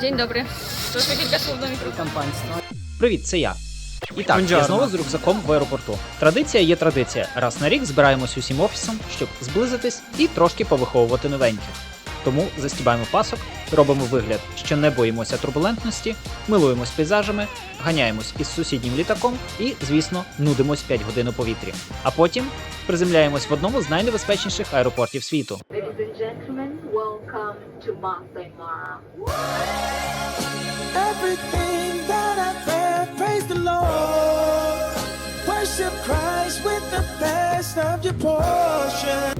Dzień dobry. Proszę kilka słów do mikrofonu. Привіт, це я. І так, я знову з рюкзаком в аеропорту. Традиція є традиція. Раз на рік збираємось усім офісом, щоб зблизитись і трошки повиховувати новеньких. Тому застібаємо пасок, робимо вигляд, що не боїмося турбулентності, милуємось пейзажами, ганяємось із сусіднім літаком і, звісно, нудимось 5 годин у повітрі. А потім приземляємось в одному з найнебезпечніших аеропортів світу. Welcome to Masai Mara. Everything that I've read, praise the Lord. Worship Christ with the best of your portion.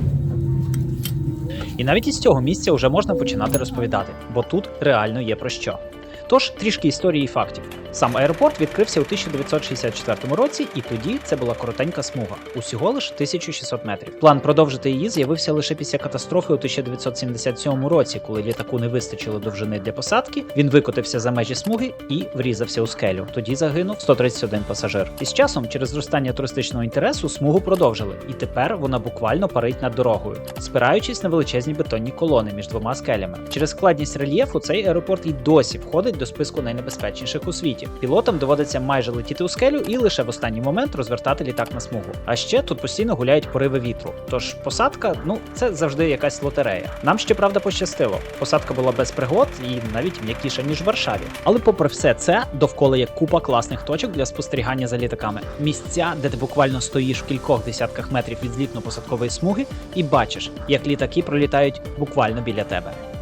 І навіть із цього місця вже можна починати розповідати, бо тут реально є про що. Тож трішки історії і фактів. Сам аеропорт відкрився у 1964 році, і тоді це була коротенька смуга, усього лиш 1600 метрів. План продовжити її з'явився лише після катастрофи у 1977 році, коли літаку не вистачило довжини для посадки. Він викотився за межі смуги і врізався у скелю. Тоді загинув 131 пасажир. І з часом, через зростання туристичного інтересу, смугу продовжили, і тепер вона буквально парить над дорогою, спираючись на величезні бетонні колони між двома скелями. Через складність рельєфу цей аеропорт і досі входить до списку найнебезпечніших у світі. Пілотам доводиться майже летіти у скелю і лише в останній момент розвертати літак на смугу. А ще тут постійно гуляють пориви вітру. Тож посадка, ну це завжди якась лотерея. Нам щоправда пощастило. Посадка була без пригод і навіть м'якіша ніж в Варшаві. Але попри все це, довкола є купа класних точок для спостерігання за літаками. Місця, де ти буквально стоїш в кількох десятках метрів від злітно-посадкової смуги і бачиш, як літаки пролітають буквально біля тебе.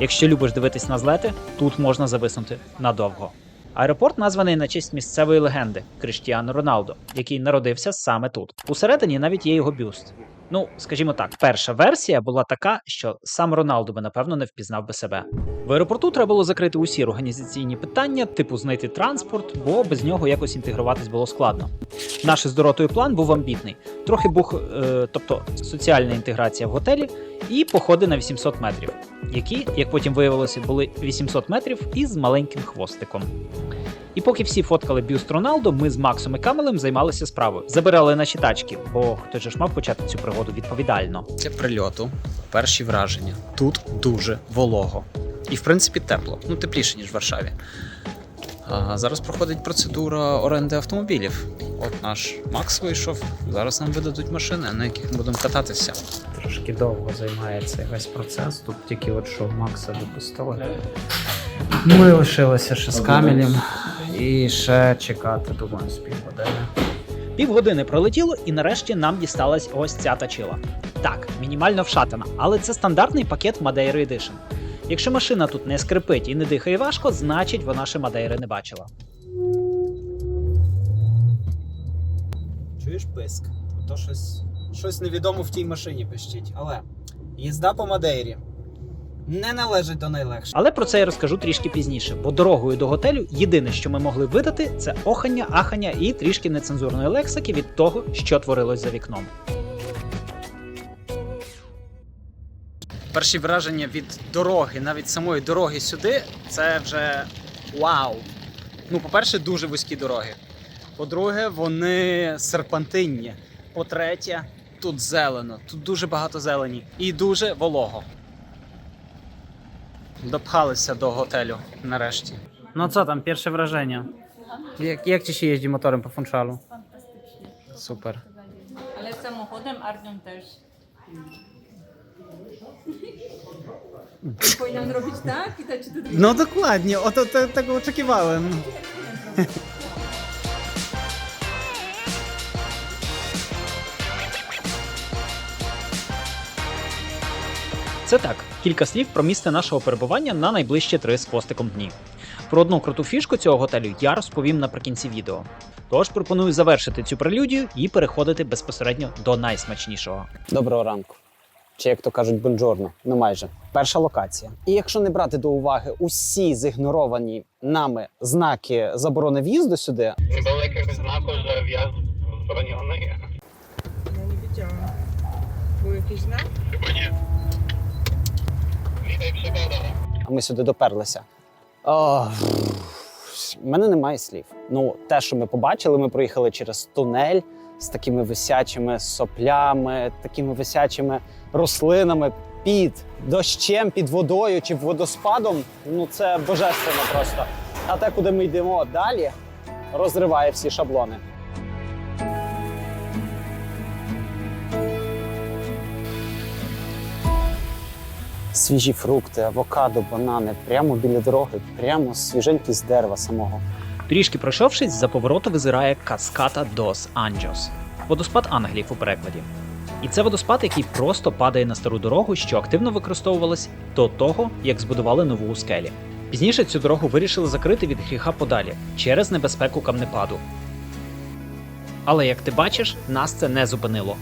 Якщо любиш дивитись на злети, тут можна зависнути надовго. Аеропорт названий на честь місцевої легенди Кріштіану Роналдо, який народився саме тут. Усередині навіть є його бюст. Ну, скажімо так, перша версія була така, що сам Роналдо би напевно не впізнав би себе. В аеропорту треба було закрити усі організаційні питання, типу знайти транспорт, бо без нього якось інтегруватись було складно. Наш із Доротою план був амбітний: трохи бух, е, тобто соціальна інтеграція в готелі і походи на 800 метрів, які, як потім виявилося, були 800 метрів із маленьким хвостиком. І поки всі фоткали бюст Роналдо, ми з Максом і Камелем займалися справою. Забирали наші тачки, бо же ж мав почати цю пригоду відповідально. Після прильоту перші враження. Тут дуже волого. І в принципі тепло. Ну, тепліше, ніж в Варшаві. А зараз проходить процедура оренди автомобілів. От наш Макс вийшов. Зараз нам видадуть машини, на яких ми будемо кататися. Трошки довго займається весь процес. Тут тільки от що Макса допустили. Ми лишилися ще з камелем і ще чекати, думаю, з півгодини. Півгодини пролетіло, і нарешті нам дісталась ось ця тачила. Так, мінімально вшатана, але це стандартний пакет Madeira Edition. Якщо машина тут не скрипить і не дихає важко, значить вона ще Мадейри не бачила. Чуєш писк? То щось, щось невідомо в тій машині пищить. Але їзда по Мадейрі не належить до найлегших. Але про це я розкажу трішки пізніше, бо дорогою до готелю єдине, що ми могли видати, це охання, ахання і трішки нецензурної лексики від того, що творилось за вікном. Перші враження від дороги, навіть самої дороги сюди, це вже вау. Ну, по-перше, дуже вузькі дороги. По-друге, вони серпантинні. По-третє, тут зелено, тут дуже багато зелені і дуже волого. Допхалися до готелю нарешті. Ну co tam, pierwsze wrażenia? Jak, jak ci się jeździ motorem po Funszalu? Super. Ale samochodem Arnią też. Powinnam robić tak i dać ci to drugie. No dokładnie, o to, te, tego oczekiwałem. Це так, кілька слів про місце нашого перебування на найближчі три з хвостиком дні. Про одну круту фішку цього готелю я розповім наприкінці відео. Тож пропоную завершити цю прелюдію і переходити безпосередньо до найсмачнішого. Доброго ранку. Чи як то кажуть, бонджорно, ну майже перша локація. І якщо не брати до уваги усі зігноровані нами знаки заборони в'їзду сюди, Великих знаку, że wjazd zabroniony. Ja nie wiedziałam. Był jakiś ми сюди доперлися. О, в мене немає слів. Ну, те, що ми побачили, ми проїхали через тунель з такими висячими соплями, такими висячими рослинами. під дощем, під водою чи водоспадом, ну це божественно просто. А те, куди ми йдемо далі, розриває всі шаблони. Свіжі фрукти, авокадо, банани прямо біля дороги, прямо свіженькі з дерева самого. Трішки пройшовшись, за повороту визирає Каската Дос Анджос. Водоспад ангелів у перекладі. І це водоспад, який просто падає на стару дорогу, що активно використовувалась до того, як збудували нову у скелі. Пізніше цю дорогу вирішили закрити від гріха подалі через небезпеку камнепаду. Але як ти бачиш, нас це не зупинило.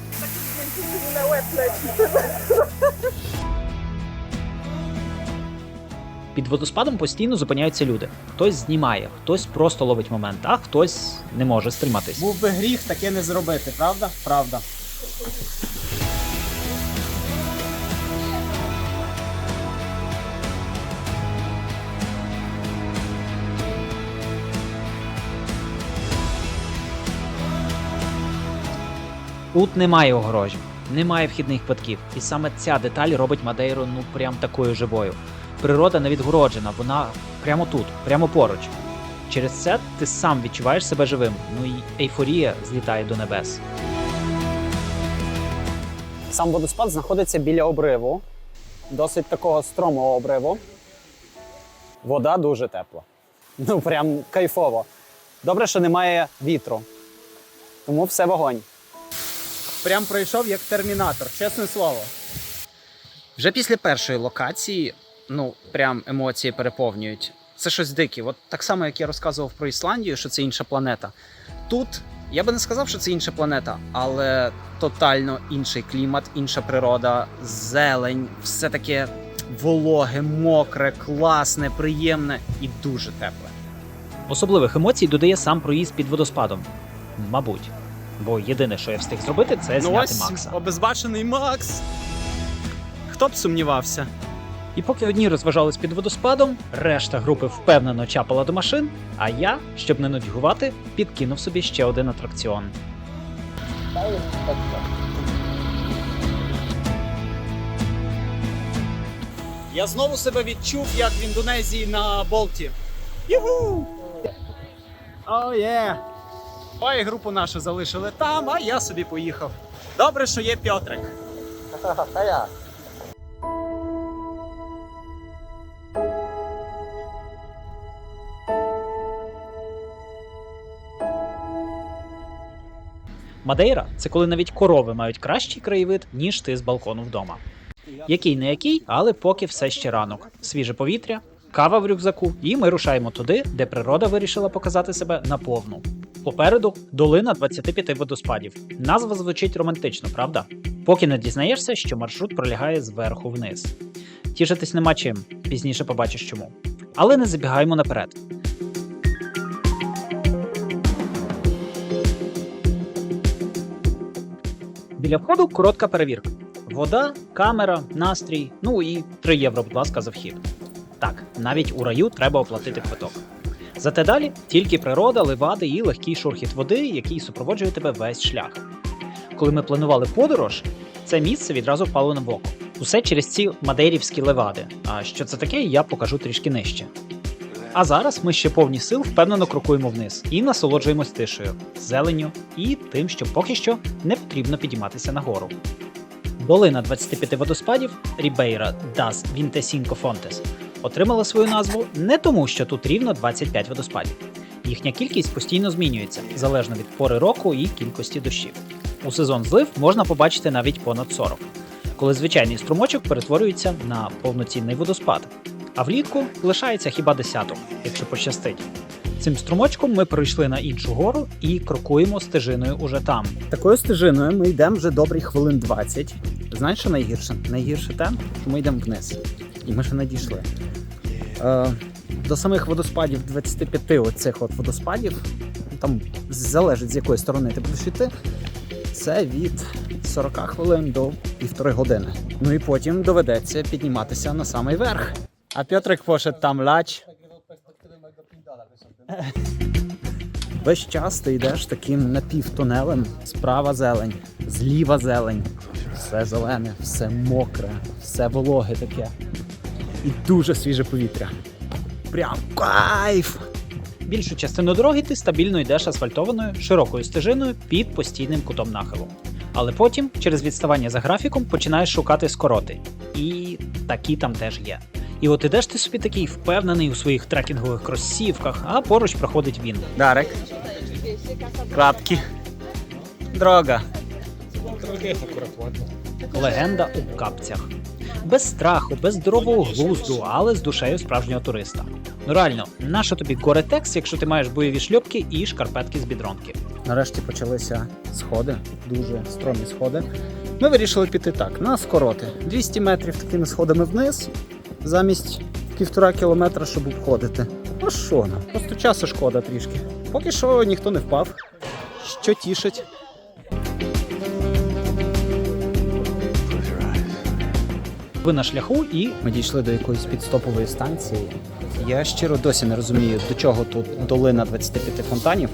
Під водоспадом постійно зупиняються люди. Хтось знімає, хтось просто ловить момент, а хтось не може стриматись. Був би гріх таке не зробити, правда? Правда. Тут немає огорожі, немає вхідних квитків, і саме ця деталь робить Мадейру ну прям такою живою. Природа не відгороджена, вона прямо тут, прямо поруч. Через це ти сам відчуваєш себе живим. Ну і ейфорія злітає до небес. Сам водоспад знаходиться біля обриву, досить такого стромого обриву. Вода дуже тепла. Ну, прям кайфово. Добре, що немає вітру. Тому все вогонь. Прям пройшов як термінатор, чесне слово. Вже після першої локації, ну, прям емоції переповнюють. Це щось дике. От так само, як я розказував про Ісландію, що це інша планета. Тут я би не сказав, що це інша планета, але тотально інший клімат, інша природа, зелень, все таке вологе, мокре, класне, приємне і дуже тепле. Особливих емоцій додає сам проїзд під водоспадом. Мабуть. Бо єдине, що я встиг зробити, це зняти Макса. обезбачений Макс. Хто б сумнівався? І поки одні розважались під водоспадом, решта групи впевнено чапала до машин, а я, щоб не нудьгувати, підкинув собі ще один атракціон. Я знову себе відчув, як в Індонезії на болті. Юху! О, є! Ой, групу нашу залишили там, а я собі поїхав. Добре, що є Пьотрик. Мадейра це коли навіть корови мають кращий краєвид, ніж ти з балкону вдома. Який не який, але поки все ще ранок. Свіже повітря, кава в рюкзаку, і ми рушаємо туди, де природа вирішила показати себе наповну. Попереду долина 25 водоспадів. Назва звучить романтично, правда? Поки не дізнаєшся, що маршрут пролягає зверху вниз. Тішитись нема чим, пізніше побачиш чому. Але не забігаємо наперед. Біля входу коротка перевірка. Вода, камера, настрій, ну і 3 євро, будь ласка, за вхід. Так, навіть у раю треба оплатити квиток. Зате далі тільки природа, левади і легкий шурхіт води, який супроводжує тебе весь шлях. Коли ми планували подорож, це місце відразу впало на боку. Усе через ці мадейрівські левади. А що це таке, я покажу трішки нижче. А зараз ми ще повні сил впевнено крокуємо вниз і насолоджуємось тишею, зеленню і тим, що поки що не потрібно підійматися нагору. Долина 25 водоспадів Рібейра das 25 Fontes отримала свою назву не тому, що тут рівно 25 водоспадів. Їхня кількість постійно змінюється залежно від пори року і кількості дощів. У сезон злив можна побачити навіть понад 40, коли звичайний струмочок перетворюється на повноцінний водоспад. А влітку лишається хіба десяток, якщо пощастить. Цим струмочком ми пройшли на іншу гору і крокуємо стежиною уже там. Такою стежиною ми йдемо вже добрі хвилин 20. Знаєш, що найгірше? Найгірше те, що ми йдемо вниз. І ми ще не дійшли. Е, до самих водоспадів 25 оцих от водоспадів, там залежить з якої сторони ти будеш йти, це від 40 хвилин до півтори години. Ну і потім доведеться підніматися на самий верх. А Петрик пошед там ляч. Весь час ти йдеш таким напівтунелем. Справа зелень, зліва зелень. Все зелене, все мокре, все вологе таке. І дуже свіже повітря. Прям кайф! Більшу частину дороги ти стабільно йдеш асфальтованою широкою стежиною під постійним кутом нахилу. Але потім, через відставання за графіком, починаєш шукати скороти. І такі там теж є. І от ідеш ти собі такий впевнений у своїх трекінгових кросівках, а поруч проходить він. Дарек. Кратки. Дрога. Легенда у капцях. Без страху, без здорового глузду, але з душею справжнього туриста. Ну реально, нащо тобі Gore-Tex, якщо ти маєш бойові шльопки і шкарпетки з бідронки? Нарешті почалися сходи, дуже стрьомні сходи. Ми вирішили піти так, на скороти. 200 метрів такими сходами вниз, замість півтора кілометра, щоб обходити. Ну що ну, просто часу шкода трішки. Поки що ніхто не впав. Що тішить. Ви на шляху і Ми дійшли до якоїсь підстопової станції. Я щиро досі не розумію, до чого тут долина 25 фонтанів.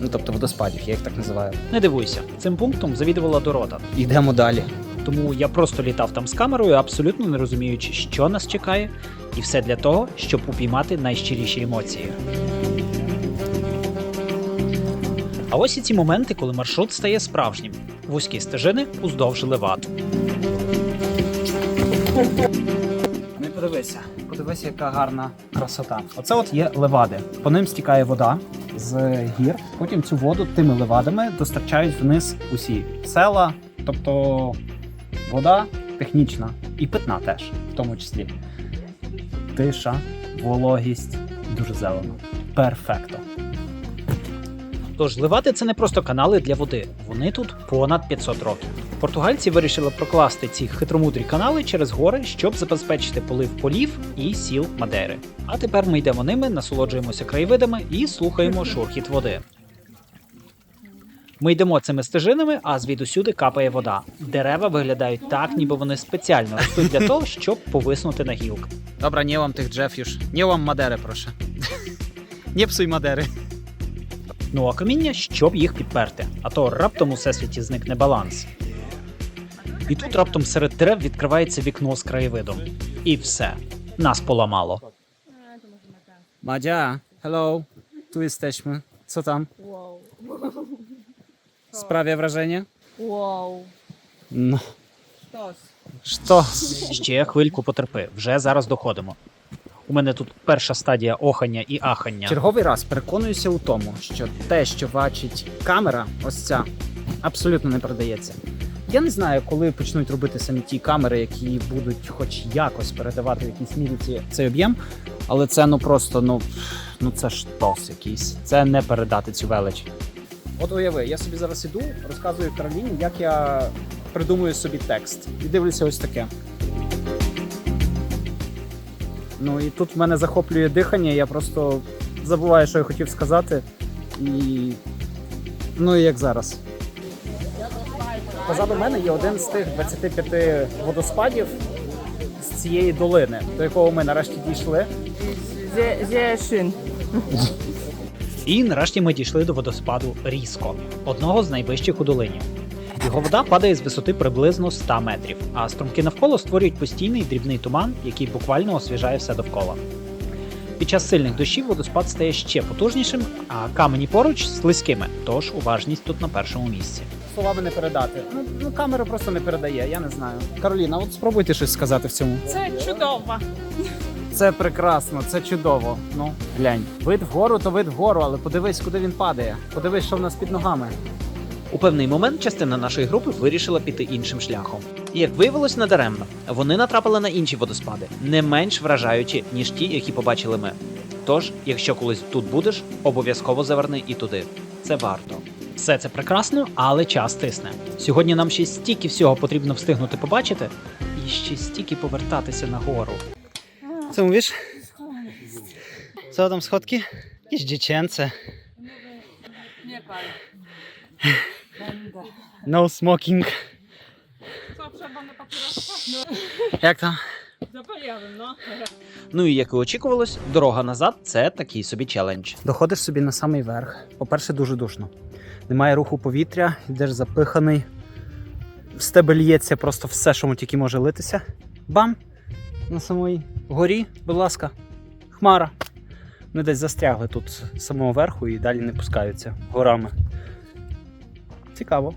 Ну тобто водоспадів, я їх так називаю. не дивуйся, цим пунктом завідувала Дорота. Йдемо далі. Тому я просто літав там з камерою, абсолютно не розуміючи, що нас чекає, і все для того, щоб упіймати найщиріші емоції. А ось і ці моменти, коли маршрут стає справжнім. Вузькі стежини уздовж леват. Не подивися, подивися, яка гарна красота. Оце от є левади. По ним стікає вода з гір. Потім цю воду тими левадами достачають вниз усі села, тобто вода технічна і питна теж, в тому числі. Тиша, вологість, дуже зелено. Перфекто. Тож левати це не просто канали для води, вони тут понад 500 років. Португальці вирішили прокласти ці хитромудрі канали через гори, щоб забезпечити полив полів і сіл Мадери. А тепер ми йдемо ними, насолоджуємося краєвидами і слухаємо шурхіт води. Ми йдемо цими стежинами, а звідусюди капає вода. Дерева виглядають так, ніби вони спеціально ростуть для того, щоб повиснути на. Dobra, nie łam tych drzew już. Nie łam Madery, proszę. nie psuj Madery. Ну а каміння, щоб їх підперти, а то раптом у всесвіті зникне баланс. І тут раптом серед дерев відкривається вікно з краєвидом. І все. Нас поламало. Madzia, hello. Tu jesteśmy. Co tam? Wow. Sprawia wrażenie? Wow. No. Штос. Що? Ще хвильку потерпи, вже зараз доходимо. У мене тут перша стадія охання і ахання. Черговий раз переконуюся у тому, що те, що бачить камера, ось ця, абсолютно не передається. Я не знаю, коли почнуть робити самі ті камери, які будуть хоч якось передавати в якійсь мірі ці- цей об'єм, але це ну просто ну, ну це ж тос якийсь. Це не передати цю велич. От уяви, я собі зараз іду, розказую Кароліні, як я придумую собі текст. І дивлюся ось таке. Ну і тут в мене захоплює дихання, я просто забуваю, що я хотів сказати. І. Ну і як зараз. Позаду мене є один з тих 25 водоспадів з цієї долини, до якого ми нарешті дійшли. Sehr schön. І нарешті ми дійшли до водоспаду Ріско, одного з найвищих у долині. Його вода падає з висоти приблизно 100 метрів, а струмки навколо створюють постійний дрібний туман, який буквально освіжає все довкола. Під час сильних дощів водоспад стає ще потужнішим, а камені поруч слизькими, тож уважність тут на першому місці. Словами не передати. Ну, ну камера просто не передає, я не знаю. Кароліна, от спробуйте щось сказати в цьому. Це чудово. Це прекрасно, це чудово. Ну, глянь. Вид вгору, то вид вгору, але подивись, куди він падає. Подивись, що в нас під ногами. У певний момент частина нашої групи вирішила піти іншим шляхом. І як виявилось надаремно, вони натрапили на інші водоспади, не менш вражаючі, ніж ті, які побачили ми. Тож, якщо колись тут будеш, обов'язково заверни і туди. Це варто. Все це прекрасно, але час тисне. Сьогодні нам ще стільки всього потрібно встигнути побачити, і ще стільки повертатися нагору. Co mówisz? Co tam schodki? Jakieś dziecięce. Nie pal. No smoking. Co, trzeba na papierosa? Jak tam? Zapaliłabym, no. Ну і як і очікувалось, дорога назад це такий собі челендж. Доходиш собі на самий верх. По-перше, дуже душно. Немає руху повітря, йдеш запиханий з тебе лється просто все, що тільки може литися. Бам! На самій горі, будь ласка, хмара. Вони десь застрягли тут з самого верху і далі не пускаються горами. Цікаво.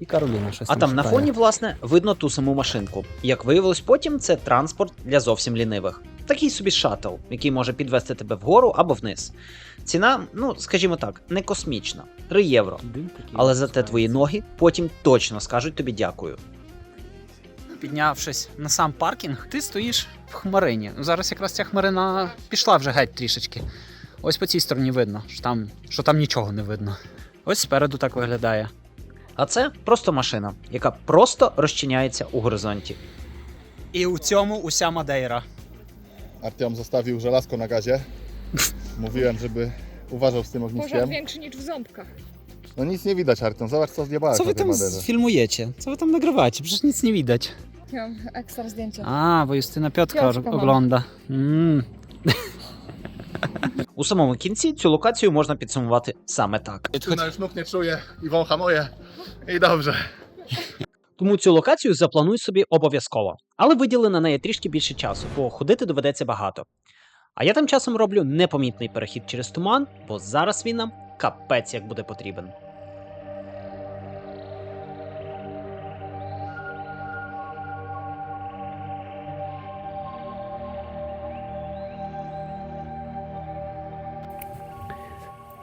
І Кароліна щось А там на фоні, власне, видно ту саму машинку. Як виявилось потім, це транспорт для зовсім лінивих. Такий собі шаттл, який може підвести тебе вгору або вниз. Ціна, ну скажімо так, не космічна 3 євро. Але зате твої ноги потім точно скажуть тобі дякую. Піднявшись на сам паркінг, ти стоїш в хмарині. Ну, Зараз якраз ця хмарина пішла вже геть трішечки. Ось по цій стороні видно, що там, що там нічого не видно. Ось спереду так виглядає. А це просто машина, яка просто розчиняється у горизонті. І у цьому уся Мадейра. Artyom zostawił żelazko na gazie. Mówiłem, żeby uważał z tym Pożar ogniskiem. większy niż w ząbkach. No nic nie widać, Artyom. Zobacz, co zjebałeś Co na wy tej tam maderze. filmujecie? Co wy tam nagrywacie? Przecież nic nie widać. Ja mam ekstra бо Юстина Пьотка Пьотка, мама. оглонда. М. У самому кінці цю локацію можна підсумувати саме так. Tuna już nóg nie czuje i wącha moje. I dobrze. Тому цю локацію заплануй собі обов'язково, але виділи на неї трішки більше часу, бо ходити доведеться багато. А я тим часом роблю непомітний перехід через туман, бо зараз він нам капець як буде потрібен.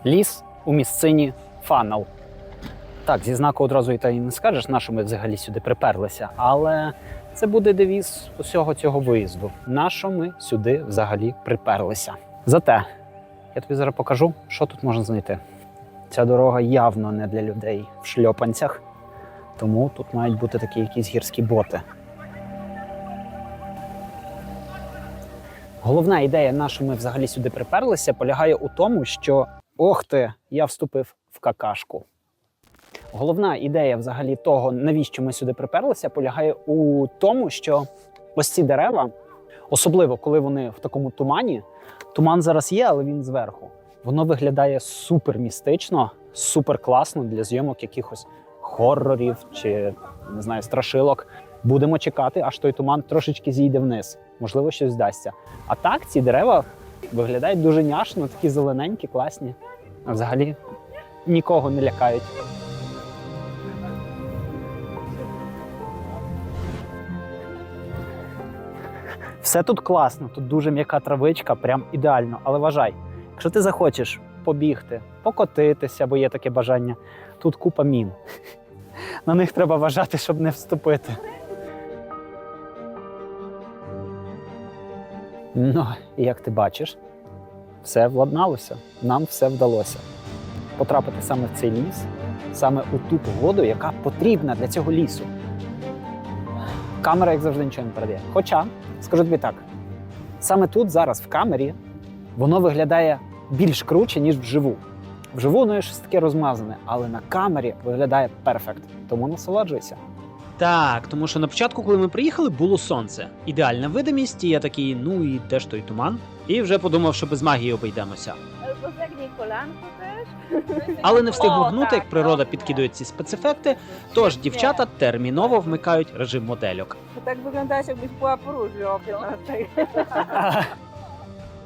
Ліс у місцині Фанал. Так, зі знаку одразу і та й не скажеш, на що ми взагалі сюди приперлися, але це буде девіз усього цього виїзду. На що ми сюди взагалі приперлися? Зате я тобі зараз покажу, що тут можна знайти. Ця дорога явно не для людей в шльопанцях, тому тут мають бути такі якісь гірські боти. Головна ідея, на що ми взагалі сюди приперлися, полягає у тому, що ох ти, я вступив в какашку. Головна ідея взагалі того, навіщо ми сюди приперлися, полягає у тому, що ось ці дерева, особливо коли вони в такому тумані, туман зараз є, але він зверху. Воно виглядає супер містично, супер класно для зйомок якихось хоррорів чи не знаю, страшилок. Будемо чекати, аж той туман трошечки зійде вниз. Можливо, щось здасться. А так, ці дерева виглядають дуже няшно, такі зелененькі, класні. А взагалі нікого не лякають. Все тут класно, тут дуже м'яка травичка, прям ідеально. Але вважай, якщо ти захочеш побігти, покотитися, бо є таке бажання, тут купа мін. На них треба вважати, щоб не вступити. Ну, і як ти бачиш, все владналося, нам все вдалося. Потрапити саме в цей ліс, саме у ту погоду, яка потрібна для цього лісу. Камера, як завжди, нічого не передає. Хоча, скажу тобі так, саме тут, зараз, в камері, воно виглядає більш круче, ніж вживу. Вживу воно є щось таке розмазане, але на камері виглядає перфект. Тому насолоджуйся. Так, тому що на початку, коли ми приїхали, було сонце. Ідеальна видимість, і я такий, ну і де ж той туман? І вже подумав, що без магії обійдемося. Але не встиг О, як природа підкидує ці спецефекти. Тож дівчата терміново вмикають режим модельок. Jakbyś była próżnią o 15.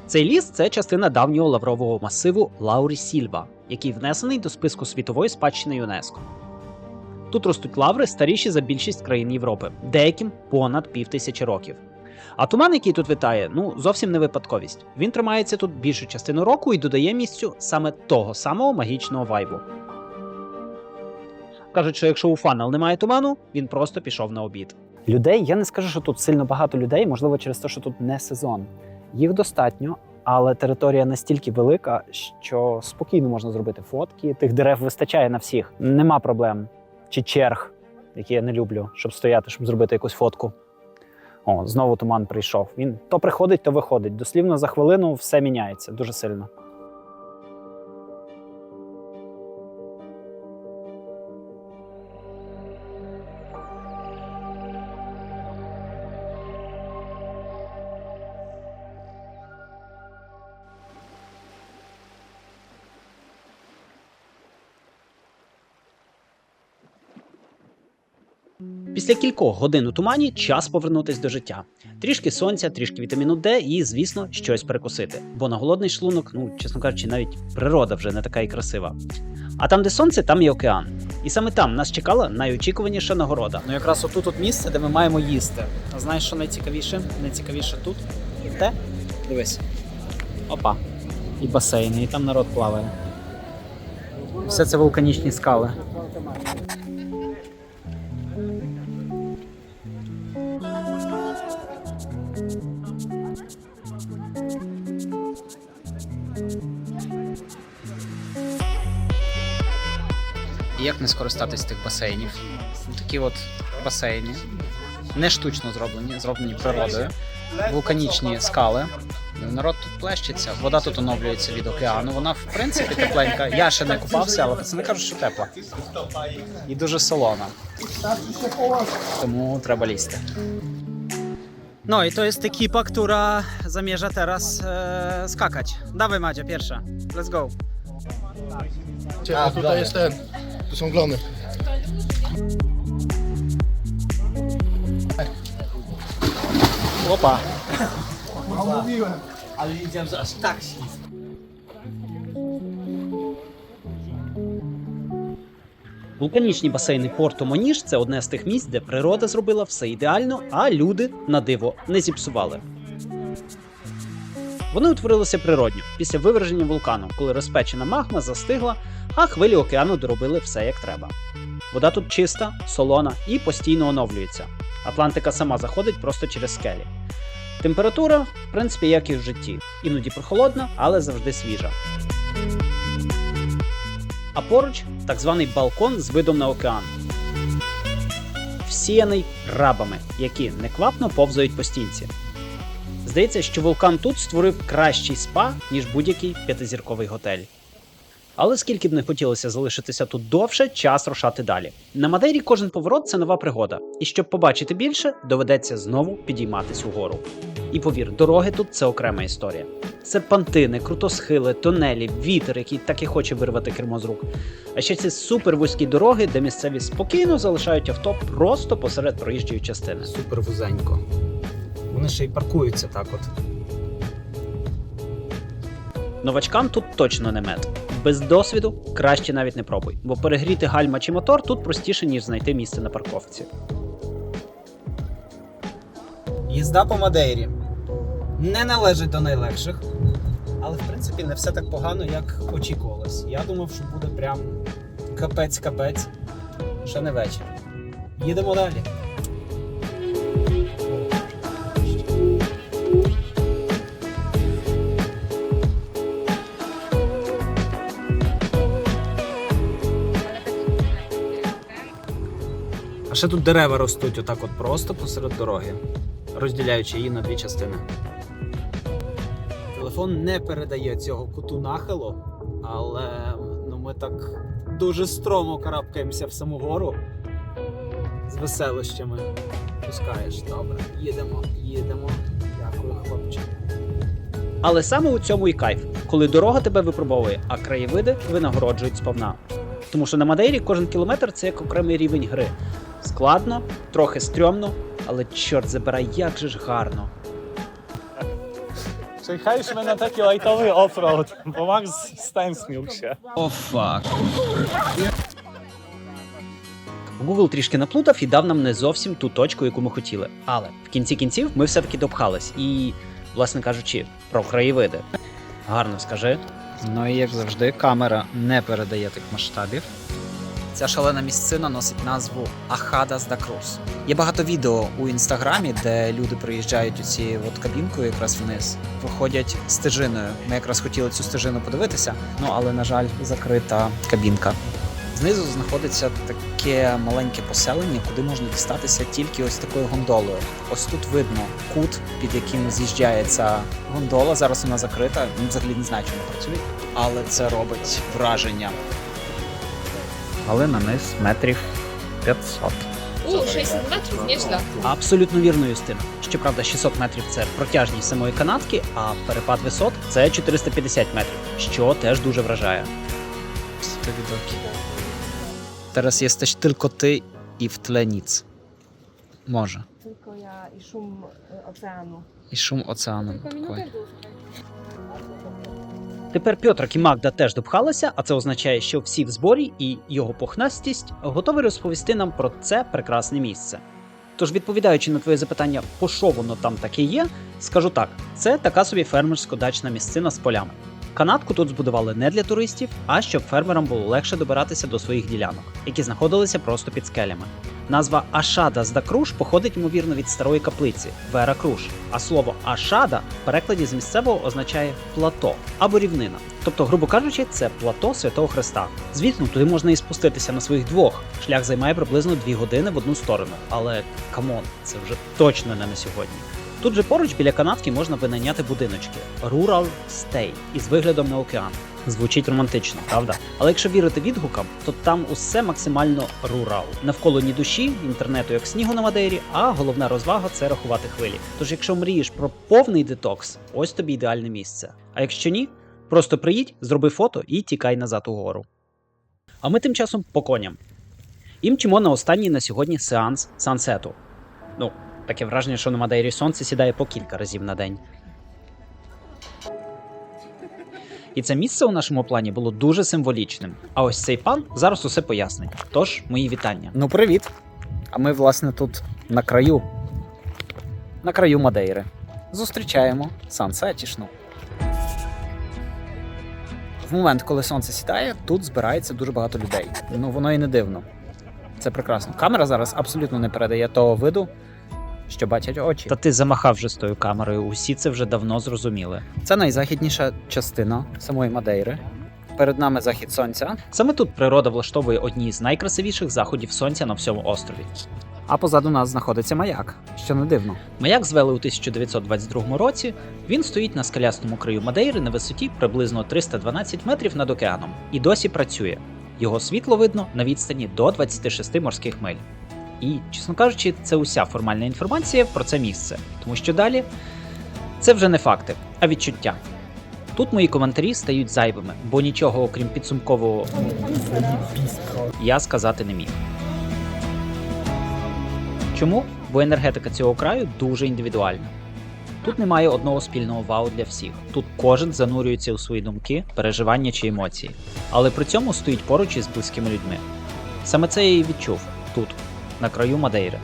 Цей ліс це частина давнього лаврового масиву Лаурі Сільва, який внесений до списку світової спадщини ЮНЕСКО. Тут ростуть лаври старіші за більшість країн Європи, деяким понад півтисячі років. А туман, який тут витає, ну зовсім не випадковість. Він тримається тут більшу частину року і додає місцю саме того самого магічного вайбу. Кажуть, що якщо у фанел немає туману, він просто пішов на обід. Людей я не скажу, що тут сильно багато людей, можливо, через те, що тут не сезон. Їх достатньо, але територія настільки велика, що спокійно можна зробити фотки. Тих дерев вистачає на всіх. Нема проблем чи черг, які я не люблю, щоб стояти, щоб зробити якусь фотку. О, знову туман прийшов. Він то приходить, то виходить. Дослівно за хвилину все міняється дуже сильно. Після кількох годин у тумані час повернутись до життя. Трішки сонця, трішки вітаміну Д і, звісно, щось перекусити. Бо на голодний шлунок, ну чесно кажучи, навіть природа вже не така і красива. А там, де сонце, там є океан. І саме там нас чекала найочікуваніша нагорода. Ну якраз отут от місце, де ми маємо їсти. А знаєш, що найцікавіше? Найцікавіше тут те. Дивись. Опа. І басейни, і там народ плаває. Все це вулканічні скали. Не скористатись тих басейнів? Такі от басейни. Не штучно зроблені, зроблені природою. Вулканічні скали. Народ тут плещеться, вода тут оновлюється від океану. Вона в принципі тепленька. Я ще не купався, але пацани кажуть, що тепла. І дуже солона. Тому треба лізти. No i to jest ekipa, która zamierza teraz e, skakać. Dawaj Madzia, pierwsza. Let's go. A tutaj jest ten. Tu są glony. Opa. Вулканічні басейни порту Моніж це одне з тих місць, де природа зробила все ідеально, а люди на диво не зіпсували. Вони утворилися природньо після виверження вулкану, коли розпечена магма застигла, а хвилі океану доробили все як треба. Вода тут чиста, солона і постійно оновлюється. Атлантика сама заходить просто через скелі. Температура, в принципі, як і в житті, іноді прохолодна, але завжди свіжа. А поруч так званий балкон з видом на океан. Всіяний рабами, які неквапно повзають по стінці. Здається, що вулкан тут створив кращий спа, ніж будь-який п'ятизірковий готель. Але скільки б не хотілося залишитися тут довше, час рушати далі. На Мадейрі кожен поворот це нова пригода, і щоб побачити більше, доведеться знову підійматись угору. І повір, дороги тут це окрема історія. Серпантини, крутосхили, тунелі, вітер, який так і хоче вирвати кермо з рук. А ще ці супер вузькі дороги, де місцеві спокійно залишають авто просто посеред проїжджої частини. Супер вузенько. Вони ще й паркуються так от. Новачкам тут точно не мед. Без досвіду краще навіть не пробуй, бо перегріти гальма чи мотор тут простіше, ніж знайти місце на парковці. Їзда по Мадейрі не належить до найлегших, але в принципі не все так погано, як очікувалось. Я думав, що буде прям капець-капець. Ще не вечір. Їдемо далі. Ще тут дерева ростуть отак от просто посеред дороги, розділяючи її на дві частини. Телефон не передає цього куту нахилу, але ну, ми так дуже стромо карабкаємося в саму гору з веселощами. Пускаєш, добре. Їдемо, їдемо. Дякую, хлопче. Але саме у цьому і кайф, коли дорога тебе випробовує, а краєвиди винагороджують сповна. Тому що на Мадейрі кожен кілометр це як окремий рівень гри. Складно, трохи стрьомно, але чорт забирай, як же ж гарно. Przyjechaliśmy na taki lightowy offroad, bo Max stęsknił się. О, фак. Google трішки наплутав і дав нам не зовсім ту точку, яку ми хотіли. Але в кінці кінців ми все-таки допхались і, власне кажучи, про краєвиди. Гарно скажи. Ну і як завжди, камера не передає тих масштабів. Ця шалена місцина носить назву Ахадас да Крус. Є багато відео у інстаграмі, де люди приїжджають у ці от кабінкою якраз вниз, виходять стежиною. Ми якраз хотіли цю стежину подивитися, ну але на жаль, закрита кабінка. Знизу знаходиться таке маленьке поселення, куди можна дістатися тільки ось такою гондолою. Ось тут видно кут, під яким з'їжджає ця гондола. Зараз вона закрита. Він взагалі не знає, чому працює, але це робить враження. Але на низ метрів 500. U, 600 metrów, nieźle. Абсолютно вірно, Юстина. Щоправда, 600 метрів це протяжність самої канатки, а перепад висот це 450 метрів, що теж дуже вражає. Te widoki. Teraz jesteś tylko ty i w tle nic. Може. Tylko ja i szum y, oceanu. І шум океану. Tylko minutę dłużej. Тепер Пьотрик і Магда теж допхалися, а це означає, що всі в зборі і його похнастість готові розповісти нам про це прекрасне місце. Тож, відповідаючи на твоє запитання, по що воно там таке є, скажу так: це така собі фермерсько-дачна місцина з полями. Канатку тут збудували не для туристів, а щоб фермерам було легше добиратися до своїх ділянок, які знаходилися просто під скелями. Назва Ашада з Дакруш походить ймовірно від старої каплиці Вера Круш, а слово Ашада в перекладі з місцевого означає плато або рівнина. Тобто, грубо кажучи, це плато Святого Христа. Звісно, туди можна і спуститися на своїх двох. Шлях займає приблизно дві години в одну сторону. Але камон, це вже точно не на сьогодні. Тут же поруч біля канатки можна винайняти будиночки Rural Stay із виглядом на океан. Звучить романтично, правда? Але якщо вірити відгукам, то там усе максимально рурал. Навколо ні душі, інтернету як снігу на Мадейрі, а головна розвага це рахувати хвилі. Тож, якщо мрієш про повний детокс, ось тобі ідеальне місце. А якщо ні, просто приїдь, зроби фото і тікай назад угору. А ми тим часом по коням. І мчимо на останній на сьогодні сеанс сансету. Ну, таке враження, що на Мадейрі сонце сідає по кілька разів на день. І це місце у нашому плані було дуже символічним. А ось цей пан зараз усе пояснить. Тож, мої вітання. Ну, привіт. А ми, власне, тут на краю. На краю Мадейри. Зустрічаємо Сансетішну. В момент, коли сонце сідає, тут збирається дуже багато людей. Ну, воно і не дивно. Це прекрасно. Камера зараз абсолютно не передає того виду, що бачать очі. Та ти замахав вже з тою камерою, усі це вже давно зрозуміли. Це найзахідніша частина самої Мадейри. Перед нами захід сонця, Саме тут природа влаштовує одні з найкрасивіших заходів сонця на всьому острові. а позаду нас знаходиться маяк, що не дивно. Маяк звели у 1922 році. Він стоїть на скелястому краю Мадейри на висоті приблизно 312 метрів над океаном і досі працює. Його світло видно на відстані до 26 морських миль. І, чесно кажучи, це уся формальна інформація про це місце, тому що далі це вже не факти, а відчуття. Тут мої коментарі стають зайвими, бо нічого окрім підсумкового я сказати не міг. Чому? Бо енергетика цього краю дуже індивідуальна. Тут немає одного спільного вау для всіх. Тут кожен занурюється у свої думки, переживання чи емоції, але при цьому стоїть поруч із близькими людьми. Саме це я і відчув тут, на краю Мадейри.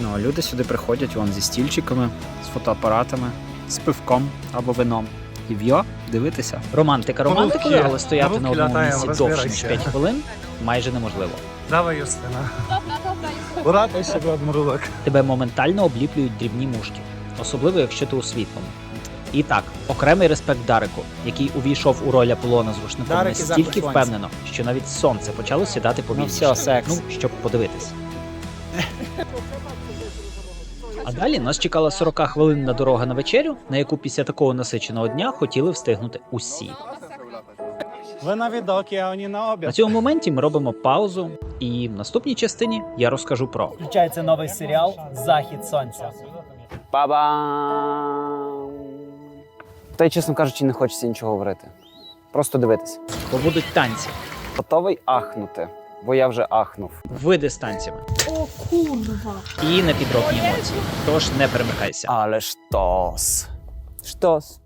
Ну, а люди сюди приходять вон зі стільчиками, з фотоапаратами, з пивком або вином. І в'йо дивитися. Романтика романтикою, руки- але стояти на на одному місці довше ніж 5 хвилин майже неможливо. Dawaj Justyna. Uratujcie się od. Тебе моментально обліплюють дрібні мушки, особливо якщо ти у світлому. І так, окремий респект Дарику, який увійшов у роль Аполлона з рушником Дарик і настільки захід сонця. впевнено, що навіть сонце почало сідати повільніше. все, секс. Ну, щоб подивитись. А далі нас чекала 40 хвилинна дорога на вечерю, на яку після такого насиченого дня хотіли встигнути усі. Na widoki, a oni na На obiad. цьому моменті ми робимо паузу, і в наступній частині я розкажу про Включається новий серіал Захід сонця. Ба-бам! Та й, чесно кажучи, не хочеться нічого говорити. Просто дивитися. бо будуть танці, Готовий ахнути, бо я вже ахнув. види з танцями О, курва. і непідробні емоції. Тож не перемикайся. Але штос. Штос.